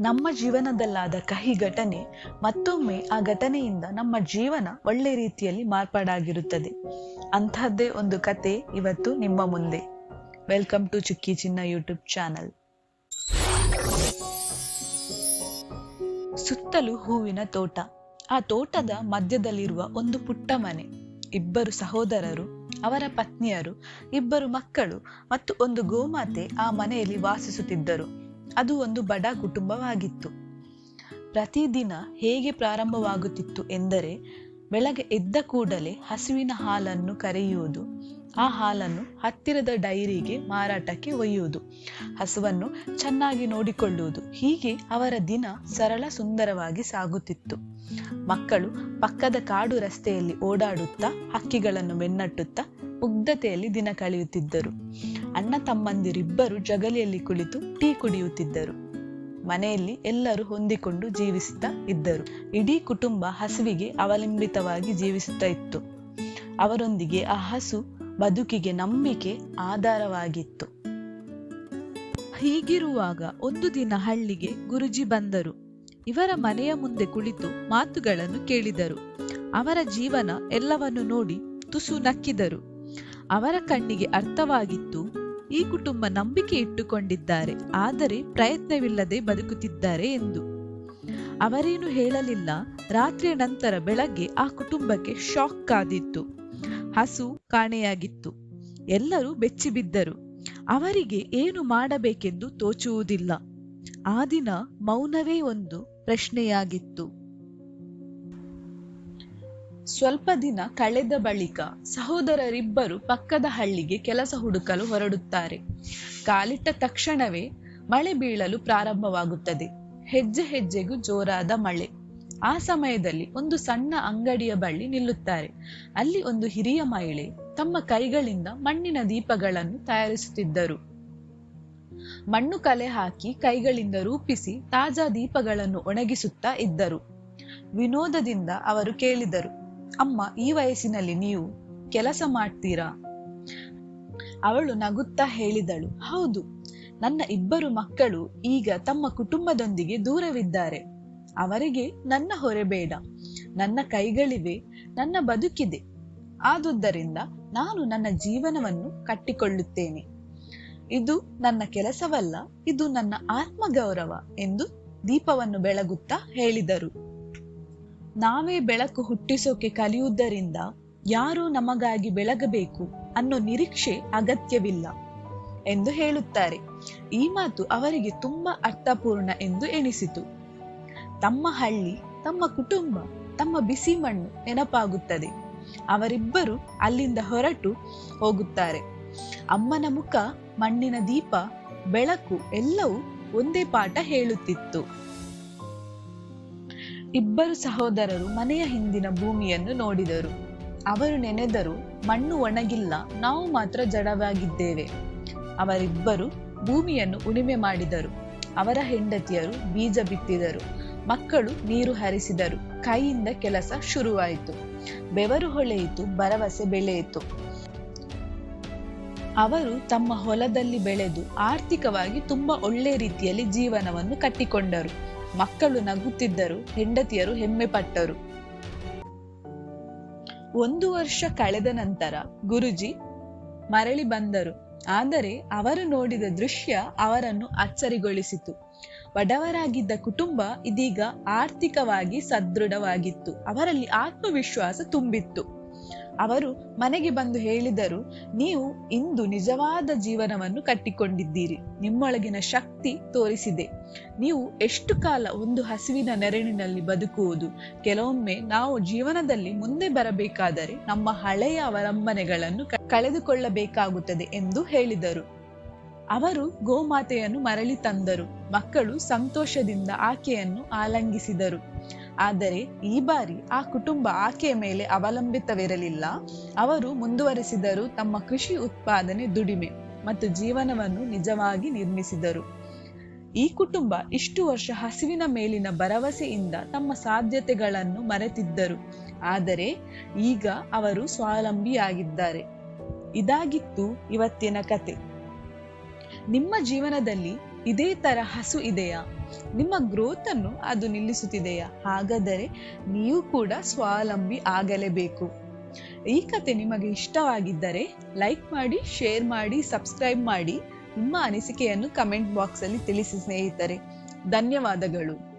ನಮ್ಮ ಜೀವನದಲ್ಲಾದ ಕಹಿ ಘಟನೆ ಮತ್ತೊಮ್ಮೆ ಆ ಘಟನೆಯಿಂದ ನಮ್ಮ ಜೀವನ ಒಳ್ಳೆ ರೀತಿಯಲ್ಲಿ ಮಾರ್ಪಾಡಾಗಿರುತ್ತದೆ. ಅಂಥದ್ದೇ ಒಂದು ಕತೆ ಇವತ್ತು ನಿಮ್ಮ ಮುಂದೆ. ವೆಲ್ಕಮ್ ಟು ಚುಕ್ಕಿ ಚಿನ್ನ ಯೂಟ್ಯೂಬ್ ಚಾನಲ್. ಸುತ್ತಲೂ ಹೂವಿನ ತೋಟ. ಆ ತೋಟದ ಮಧ್ಯದಲ್ಲಿರುವ ಒಂದು ಪುಟ್ಟ ಮನೆ. ಇಬ್ಬರು ಸಹೋದರರು, ಅವರ ಪತ್ನಿಯರು, ಇಬ್ಬರು ಮಕ್ಕಳು ಮತ್ತು ಒಂದು ಗೋಮಾತೆ ಆ ಮನೆಯಲ್ಲಿ ವಾಸಿಸುತ್ತಿದ್ದರು. ಅದು ಒಂದು ಬಡ ಕುಟುಂಬವಾಗಿತ್ತು. ಪ್ರತಿದಿನ ಹೇಗೆ ಪ್ರಾರಂಭವಾಗುತ್ತಿತ್ತು ಎಂದರೆ, ಬೆಳಗ್ಗೆ ಎದ್ದ ಕೂಡಲೇ ಹಸುವಿನ ಹಾಲನ್ನು ಕರೆಯುವುದು, ಆ ಹಾಲನ್ನು ಹತ್ತಿರದ ಡೈರಿಗೆ ಮಾರಾಟಕ್ಕೆ ಒಯ್ಯುವುದು, ಹಸುವನ್ನು ಚೆನ್ನಾಗಿ ನೋಡಿಕೊಳ್ಳುವುದು, ಹೀಗೆ ಅವರ ದಿನ ಸರಳ ಸುಂದರವಾಗಿ ಸಾಗುತ್ತಿತ್ತು. ಮಕ್ಕಳು ಪಕ್ಕದ ಕಾಡು ರಸ್ತೆಯಲ್ಲಿ ಓಡಾಡುತ್ತಾ, ಹಕ್ಕಿಗಳನ್ನು ಬೆನ್ನಟ್ಟುತ್ತಾ ಮುಗ್ಧತೆಯಲ್ಲಿ ದಿನ ಕಳೆಯುತ್ತಿದ್ದರು. ಅಣ್ಣ ತಮ್ಮಂದಿರಿಬ್ಬರು ಜಗಲಿಯಲ್ಲಿ ಕುಳಿತು ಟೀ ಕುಡಿಯುತ್ತಿದ್ದರು. ಮನೆಯಲ್ಲಿ ಎಲ್ಲರೂ ಹೊಂದಿಕೊಂಡು ಜೀವಿಸುತ್ತಾ ಇದ್ದರು. ಇಡೀ ಕುಟುಂಬ ಹಸುವಿಗೆ ಅವಲಂಬಿತವಾಗಿ ಜೀವಿಸುತ್ತಾ ಇತ್ತು. ಅವರೊಂದಿಗೆ ಆ ಹಸು ಬದುಕಿಗೆ ನಂಬಿಕೆ ಆಧಾರವಾಗಿತ್ತು. ಹೀಗಿರುವಾಗ ಒಂದು ದಿನ ಹಳ್ಳಿಗೆ ಗುರುಜಿ ಬಂದರು. ಇವರ ಮನೆಯ ಮುಂದೆ ಕುಳಿತು ಮಾತುಗಳನ್ನು ಕೇಳಿದರು. ಅವರ ಜೀವನ ಎಲ್ಲವನ್ನು ನೋಡಿ ತುಸು ನಕ್ಕಿದರು. ಅವರ ಕಣ್ಣಿಗೆ ಅರ್ಥವಾಗಿತ್ತು. ಈ ಕುಟುಂಬ ನಂಬಿಕೆ ಇಟ್ಟುಕೊಂಡಿದ್ದಾರೆ. ಆದರೆ ಪ್ರಯತ್ನವಿಲ್ಲದೆ ಬದುಕುತ್ತಿದ್ದಾರೆ ಎಂದು. ಅವರೇನು ಹೇಳಲಿಲ್ಲ. ರಾತ್ರಿಯ ನಂತರ ಬೆಳಗ್ಗೆ ಆ ಕುಟುಂಬಕ್ಕೆ ಶಾಕ್ ಕಾದಿತ್ತು ಹಸು ಕಾಣೆಯಾಗಿತ್ತು. ಎಲ್ಲರೂ ಬೆಚ್ಚಿಬಿದ್ದರು. ಅವರಿಗೆ ಏನು ಮಾಡಬೇಕೆಂದು ತೋಚುವುದಿಲ್ಲ. ಆ ದಿನ ಮೌನವೇ ಒಂದು ಪ್ರಶ್ನೆಯಾಗಿತ್ತು. ಸ್ವಲ್ಪ ದಿನ ಕಳೆದ ಬಳಿಕ ಸಹೋದರರಿಬ್ಬರು ಪಕ್ಕದ ಹಳ್ಳಿಗೆ ಕೆಲಸ ಹುಡುಕಲು ಹೊರಡುತ್ತಾರೆ. ಕಾಲಿಟ್ಟ ತಕ್ಷಣವೇ ಮಳೆ ಬೀಳಲು ಪ್ರಾರಂಭವಾಗುತ್ತದೆ. ಹೆಜ್ಜೆ ಹೆಜ್ಜೆಗೂ ಜೋರಾದ ಮಳೆ. ಆ ಸಮಯದಲ್ಲಿ ಒಂದು ಸಣ್ಣ ಅಂಗಡಿಯ ಬಳಿ ನಿಲ್ಲುತ್ತಾರೆ. ಅಲ್ಲಿ ಒಂದು ಹಿರಿಯ ಮಹಿಳೆ ತಮ್ಮ ಕೈಗಳಿಂದ ಮಣ್ಣಿನ ದೀಪಗಳನ್ನು ತಯಾರಿಸುತ್ತಿದ್ದರು. ಮಣ್ಣು ಕಲೆ ಹಾಕಿ ಕೈಗಳಿಂದ ರೂಪಿಸಿ ತಾಜಾ ದೀಪಗಳನ್ನು ಒಣಗಿಸುತ್ತಾ ಇದ್ದರು. ವಿನೋದದಿಂದ ಅವರು ಕೇಳಿದರು ಅಮ್ಮ, ಈ ವಯಸ್ಸಿನಲ್ಲಿ ನೀವು ಕೆಲಸ ಮಾಡ್ತೀರಾ? ಅವಳು ನಗುತ್ತಾ ಹೇಳಿದಳು, ಹೌದು, ನನ್ನ ಇಬ್ಬರು ಮಕ್ಕಳು ಈಗ ತಮ್ಮ ಕುಟುಂಬದೊಂದಿಗೆ ದೂರವಿದ್ದಾರೆ. ಅವರಿಗೆ ನನ್ನ ಹೊರೆ ಬೇಡ, ನನ್ನ ಕೈಗಳಿವೆ, ನನ್ನ ಬದುಕಿದೆ. ಆದುದರಿಂದ ನಾನು ನನ್ನ ಜೀವನವನ್ನು ಕಟ್ಟಿಕೊಳ್ಳುತ್ತೇನೆ. ಇದು ನನ್ನ ಕೆಲಸವಲ್ಲ, ಇದು ನನ್ನ ಆತ್ಮಗೌರವ ಎಂದು ದೀಪವನ್ನು ಬೆಳಗುತ್ತಾ ಹೇಳಿದರು. ನಾವೇ ಬೆಳಕು ಹುಟ್ಟಿಸೋಕೆ ಕಲಿಯುವುದರಿಂದ ಯಾರು ನಮಗಾಗಿ ಬೆಳಗಬೇಕು ಅನ್ನೋ ನಿರೀಕ್ಷೆ ಅಗತ್ಯವಿಲ್ಲ ಎಂದು ಹೇಳುತ್ತಾರೆ. ಈ ಮಾತು ಅವರಿಗೆ ತುಂಬಾ ಅರ್ಥಪೂರ್ಣ ಎಂದು ಎಣಿಸಿತು. ತಮ್ಮ ಹಳ್ಳಿ, ತಮ್ಮ ಕುಟುಂಬ, ತಮ್ಮ ಬಿಸಿ ಮಣ್ಣು ನೆನಪಾಗುತ್ತದೆ. ಅವರಿಬ್ಬರು ಅಲ್ಲಿಂದ ಹೊರಟು ಹೋಗುತ್ತಾರೆ. ಅಮ್ಮನ ಮುಖ, ಮಣ್ಣಿನ ದೀಪ, ಬೆಳಕು ಎಲ್ಲವೂ ಒಂದೇ ಪಾಠ ಹೇಳುತ್ತಿತ್ತು. ಇಬ್ಬರು ಸಹೋದರರು ಮನೆಯ ಹಿಂದಿನ ಭೂಮಿಯನ್ನು ನೋಡಿದರು. ಅವರು ನೆನೆದರು ಮಣ್ಣು ಒಣಗಿಲ್ಲ, ನಾವು ಮಾತ್ರ ಜಡವಾಗಿದ್ದೇವೆ. ಅವರಿಬ್ಬರು ಭೂಮಿಯನ್ನು ಉಳುಮೆ ಮಾಡಿದರು. ಅವರ ಹೆಂಡತಿಯರು ಬೀಜ ಬಿತ್ತಿದರು. ಮಕ್ಕಳು ನೀರು ಹರಿಸಿದರು. ಕೈಯಿಂದ ಕೆಲಸ ಶುರುವಾಯಿತು. ಬೆವರು ಹೊಳೆಯಿತು, ಭರವಸೆ ಬೆಳೆಯಿತು. ಅವರು ತಮ್ಮ ಹೊಲದಲ್ಲಿ ಬೆಳೆದು ಆರ್ಥಿಕವಾಗಿ ತುಂಬಾ ಒಳ್ಳೆ ರೀತಿಯಲ್ಲಿ ಜೀವನವನ್ನು ಕಟ್ಟಿಕೊಂಡರು. ಮಕ್ಕಳು ನಗುತ್ತಿದ್ದರು, ಹೆಂಡತಿಯರು ಹೆಮ್ಮೆ ಪಟ್ಟರು ಒಂದು ವರ್ಷ ಕಳೆದ ನಂತರ ಗುರುಜಿ ಮರಳಿ ಬಂದರು. ಆದರೆ ಅವರು ನೋಡಿದ ದೃಶ್ಯ ಅವರನ್ನು ಅಚ್ಚರಿಗೊಳಿಸಿತು. ಬಡವರಾಗಿದ್ದ ಕುಟುಂಬ ಇದೀಗ ಆರ್ಥಿಕವಾಗಿ ಸದೃಢವಾಗಿತ್ತು. ಅವರಲ್ಲಿ ಆತ್ಮವಿಶ್ವಾಸ ತುಂಬಿತ್ತು. ಅವರು ಮನೆಗೆ ಬಂದು ಹೇಳಿದರು, ನೀವು ಇಂದು ನಿಜವಾದ ಜೀವನವನ್ನು ಕಟ್ಟಿಕೊಂಡಿದ್ದೀರಿ. ನಿಮ್ಮೊಳಗಿನ ಶಕ್ತಿ ತೋರಿಸಿದೆ. ನೀವು ಎಷ್ಟು ಕಾಲ ಒಂದು ಹಸಿವಿನ ನೆರಳಿನಲ್ಲಿ ಬದುಕುವುದು? ಕೆಲವೊಮ್ಮೆ ನಾವು ಜೀವನದಲ್ಲಿ ಮುಂದೆ ಬರಬೇಕಾದರೆ ನಮ್ಮ ಹಳೆಯ ಅವಲಂಬನೆಗಳನ್ನು ಕಳೆದುಕೊಳ್ಳಬೇಕಾಗುತ್ತದೆ ಎಂದು ಹೇಳಿದರು. ಅವರು ಗೋಮಾತೆಯನ್ನು ಮರಳಿ ತಂದರು. ಮಕ್ಕಳು ಸಂತೋಷದಿಂದ ಆಕೆಯನ್ನು ಆಲಂಗಿಸಿದರು. ಆದರೆ ಈ ಬಾರಿ ಆ ಕುಟುಂಬ ಆಕೆಯ ಮೇಲೆ ಅವಲಂಬಿತವಿರಲಿಲ್ಲ. ಅವರು ಮುಂದುವರೆಸಿದರು. ತಮ್ಮ ಕೃಷಿ ಉತ್ಪಾದನೆ ದುಡಿಮೆ ಮತ್ತು ಜೀವನವನ್ನು ನಿಜವಾಗಿ ನಿರ್ಮಿಸಿದರು. ಈ ಕುಟುಂಬ ಇಷ್ಟು ವರ್ಷ ಹಸಿವಿನ ಮೇಲಿನ ಭರವಸೆಯಿಂದ ತಮ್ಮ ಸಾಧ್ಯತೆಗಳನ್ನು ಮರೆತಿದ್ದರು. ಆದರೆ ಈಗ ಅವರು ಸ್ವಾವಲಂಬಿಯಾಗಿದ್ದಾರೆ. ಇದಾಗಿತ್ತು ಇವತ್ತಿನ ಕತೆ. ನಿಮ್ಮ ಜೀವನದಲ್ಲಿ ಇದೇ ತರ ಹಸು ಇದೆಯಾ? ನಿಮ್ಮ ಗ್ರೋತ್ ಅನ್ನು ಅದು ನಿಲ್ಲಿಸುತ್ತಿದೆಯಾ? ಹಾಗಾದರೆ ನೀವು ಕೂಡ ಸ್ವಾವಲಂಬಿ ಆಗಲೇಬೇಕು. ಈ ಕತೆ ನಿಮಗೆ ಇಷ್ಟವಾಗಿದ್ದರೆ ಲೈಕ್ ಮಾಡಿ ಶೇರ್ ಮಾಡಿ ಸಬ್ಸ್ಕ್ರೈಬ್ ಮಾಡಿ. ನಿಮ್ಮ ಅನಿಸಿಕೆಯನ್ನು ಕಮೆಂಟ್ ಬಾಕ್ಸ್ ಅಲ್ಲಿ ತಿಳಿಸಿ ಸ್ನೇಹಿತರೆ. ಧನ್ಯವಾದಗಳು.